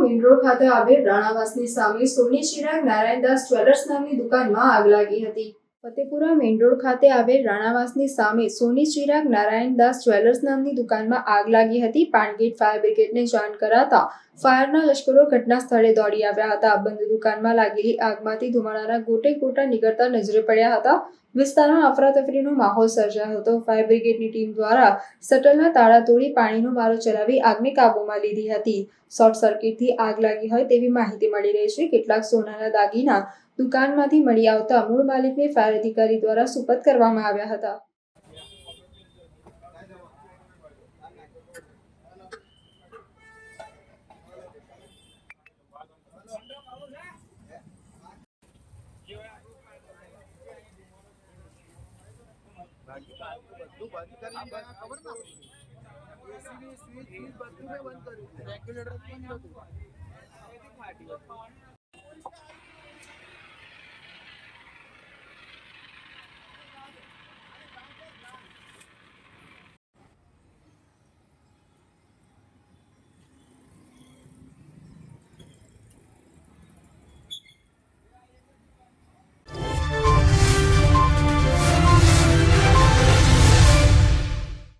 Main road ખાતે આવેલ રાણાવાસની સામે સોની ચિરાગ નારાયણદાસ જ્વેલર્સ નામની દુકાનમાં આગ લાગી હતી. ફતેપુરા મેઇન રોડ ખાતે આવેલ રાણાવાસની સામે સોની ચિરાગ નારાયણદાસ જ્વેલર્સ નામની દુકાનમાં આગ લાગી હતી. પાણગેટ ફાયર બ્રિગેડને જાણ કરાતા ફાયરના લશ્કરો ઘટના સ્થળે દોડી આવ્યા હતા. બંધ દુકાનમાં લાગેલી આગમાંથી ધુમાડાના ગોટે ગોટા નીકળતા નજરે પડ્યા હતા. વિસ્તારમાં અફરાતફરીનો માહોલ સર્જાયો હતો. ફાયર બ્રિગેડની ટીમ દ્વારા શટલના તાળા તોડી પાણીનો મારો ચલાવી આગને કાબૂમાં લીધી હતી. શોર્ટ સર્કિટથી આગ લાગી હોય તેવી માહિતી મળી રહી છે. કેટલાક સોનાના દાગીના દુકાનમાંથી મળી આવતા મૂળ માલિકને ફાયર અધિકારી દ્વારા સુપત કરવામાં આવ્યા હતા. બધું બંધ કર્યું રેગ્યુલેટર બંધ હતું